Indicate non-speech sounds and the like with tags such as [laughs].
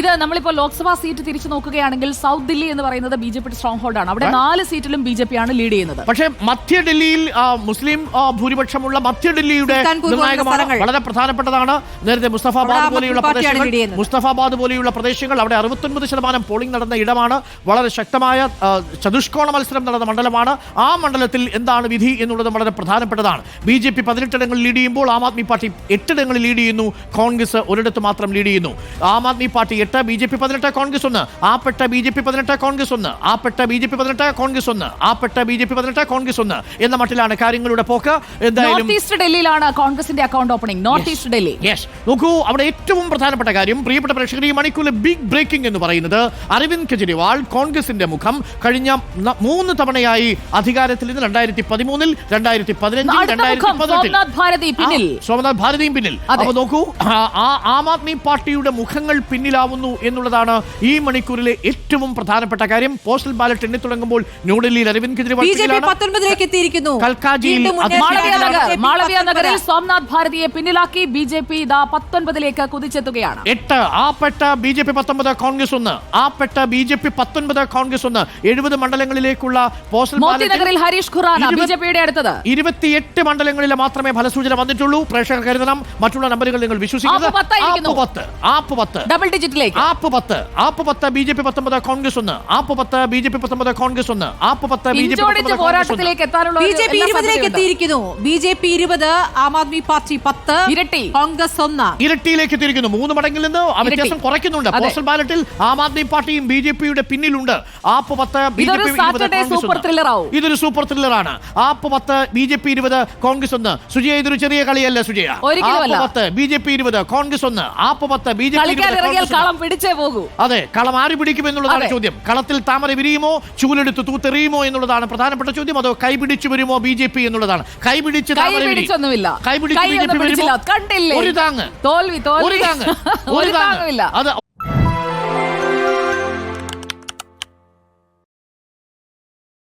ഇത് നമ്മളിപ്പോ ലോക്സഭാ സീറ്റ് തിരിച്ചു നോക്കുകയാണെങ്കിൽ സൗത്ത് ദില്ലി എന്ന് പറയുന്നത് B J P stronghold ആണ്. അവിടെ നാല് സീറ്റിലും ബി ജെ പി ആണ് ലീഡ് ചെയ്യുന്നത്. പക്ഷേ മധ്യ ഡൽഹിയിൽ മുസ്ലിം ഭൂരിപക്ഷമുള്ള മധ്യ ഡൽഹിയുടെ നിർണായകമാണ്. വളരെ പ്രധാനപ്പെട്ടതാണ്. നേരത്തെ മുസ്തഫാബാദ് പോലെയുള്ള പ്രദേശങ്ങൾ മുസ്തഫാബാദ് പോലെയുള്ള പ്രദേശങ്ങൾ അവിടെ അറുപത്തൊൻപത് ശതമാനം പോളിംഗ് നടന്ന ഇടമാണ്. വളരെ ശക്തമായ ചതുഷ്കോണ മത്സരം നടന്ന മണ്ഡലമാണ്. ആ മണ്ഡലത്തിൽ എന്താണ് വിധി എന്നുള്ളത് വളരെ പ്രധാനപ്പെട്ടതാണ്. ബി ജെ പി പതിനെട്ടിടങ്ങളിൽ ലീഡ് ചെയ്യുമ്പോൾ ആം ആദ്മി പാർട്ടി എട്ടിടങ്ങളിൽ ലീഡ് ചെയ്യുന്നു. കോൺഗ്രസ് ഒരിടത്ത് മാത്രം ലീഡ് ചെയ്യുന്നു. ആം ആദ്മി പാർട്ടി എട്ട് ബി ജെ പി പതിനെട്ട് കോൺഗ്രസ് ഒന്ന്. ആ പെട്ട ബി ജെ പി പതിനെട്ട് കോൺഗ്രസ് ഒന്ന്. ആ പെട്ട ബി ജെ പി പതിനെട്ട് കോൺഗ്രസ് ഒന്ന്. ആ പെട്ട ബി ജെ പി പതിനെട്ട് കോൺഗ്രസ് ഒന്ന്. എന്ന മട്ടിലാണ് കാര്യങ്ങളുടെ പോക്ക്. എന്തായാലും ഈസ്റ്റ് ഡൽഹിയിലാണ് കോൺഗ്രസിന്റെ account opening north east Delhi. Yes നോക്കൂ അവിടെ ഏറ്റവും പ്രധാനപ്പെട്ട കാര്യം പ്രിയപ്പെട്ട പ്രേക്ഷകർ ഈ മണിക്കൂറിലെ ബിഗ് ബ്രേക്കിംഗ് എന്ന് പറയുന്നത് അരവിന്ദ് കെജ്രിവാൾ കോൺഗ്രസിന്റെ മുഖം കഴിഞ്ഞ മൂന്ന് തവണയായി അധികാരത്തിൽ നിന്ന് രണ്ടായിരത്തി പതിമൂന്നിൽ രണ്ടായിരത്തി പതിനഞ്ചിൽ രണ്ടായിരത്തി പതിനെട്ടിൽ സോമനാഥ് ഭാരതിയും പിന്നിൽ. അപ്പൊ നോക്കൂ ആ ആ- ആദ്മി പാർട്ടിയുടെ മുഖങ്ങൾ പിന്നിലാവുന്നു എന്നുള്ളതാണ് ഈ മണിക്കൂറിലെ ഏറ്റവും പ്രധാനപ്പെട്ട കാര്യം. പോസ്റ്റൽ ബാലറ്റ് എണ്ണി തുടങ്ങുമ്പോൾ ന്യൂഡൽഹിയിൽ അരവിന്ദ്. പത്തൊൻപതിലേക്ക് എത്തിയിരിക്കുന്നു. മാളവ്യ നഗറിൽ 19. സോംനാഥ് ഭാരതിയെ പിന്നിലാക്കി ബി ജെ പി ഇതാ പത്തൊൻപതിലേക്ക് കുതിച്ചെത്തുകയാണ്. എട്ട് ആ പെട്ട ബി ജെ പി പത്തൊമ്പത് കോൺഗ്രസ് ഒന്ന്. ആ പെട്ട ബി ജെ പി പത്തൊൻപത് കോൺഗ്രസ് ഒന്ന്. എഴുപത് മണ്ഡലങ്ങളിലേക്കുള്ള പോസ്റ്റൽ നഗറിൽ ഹരീഷ് ഖുറാന ബി ജെ പിയുടെ അടുത്തത്. ഇരുപത്തിയെട്ട് മണ്ഡലങ്ങളിൽ മാത്രമേ ഫലസൂചന വന്നിട്ടുള്ളൂ. പ്രേക്ഷകർ കരുതണം. മറ്റുള്ള നമ്പറുകൾ നിങ്ങൾ വിശ്വസിക്കുന്നത്. ആപ്പ് പത്ത് ആപ്പ് പത്ത് ഡബിൾ ഡിജിറ്റിലേക്ക് ആപ്പ് പത്ത് ആപ്പ് പത്ത് ബി ജെ പി പത്തൊമ്പത് കോൺഗ്രസ് ഒന്ന് ആപ്പ് പത്ത് ബി ജെ പി പത്തൊമ്പത് കോൺഗ്രസ് ഒന്ന് ആപ്പ് പത്ത് ബി ജെ പി പോരാട്ടത്തിലേക്ക് എത്താനുള്ള ബി ജെ പി ഇരുപതിലേക്ക് എത്തിയിരിക്കുന്നു ബി ജെ പി ഇരുപത് ആം ആദ്മി പാർട്ടി പത്ത് ഇരട്ടി. കോൺഗ്രസ് ഒന്ന് ഇരട്ടിയിലേക്ക് എത്തിയിരിക്കുന്നു മൂന്ന് മടങ്ങിൽ നിന്ന് ആ വ്യത്യാസം കുറയ്ക്കുന്നുണ്ട് പോസ്റ്റൽ ബാലറ്റിൽ ആം ആദ്മി പാർട്ടിയും ബി ജെ പിയുടെ പിന്നിലുണ്ട് ആപ്പ് പത്ത് ബി ജെ പി ഇതൊരു സാറ്റർഡേ സൂപ്പർ. ത്രില്ലർ ആവും. ഇതൊരു സൂപ്പർ ത്രില്ലറാണ് ആപ്പ് പത്ത് ബി ജെ പി ഇരുപത് കോൺഗ്രസ് ഒന്ന് സുജയ ഇതൊരു ചെറിയ കളിയല്ല സുജയ. ആപ്പ് പത്ത് ബി ജെ പി ഇരുപത് കോൺഗ്രസ് ഒന്ന് ആപ്പ് പത്ത് ബി ജെ പി കളം പിടിച്ചേ പോകൂ. അതെ കളം ആര് പിടിക്കും എന്നുള്ളതാണ് ചോദ്യം. കളത്തിൽ താമര വിരിയുമോ ചൂലെടുത്ത് തൂത്തെറിയുമോ എന്നുള്ളതാണ് പ്രധാനപ്പെട്ട ചോദ്യം. അതോ കൈപിടിച്ചു വരുമോ ബി ജെ പി എന്നുള്ളതാണ്. കൈപിടിച്ച് കൈ പിടിച്ച് കൈപിടിച്ച് ഒരു താങ്ങ്. ഒരു താങ്ങ്. [laughs] അത്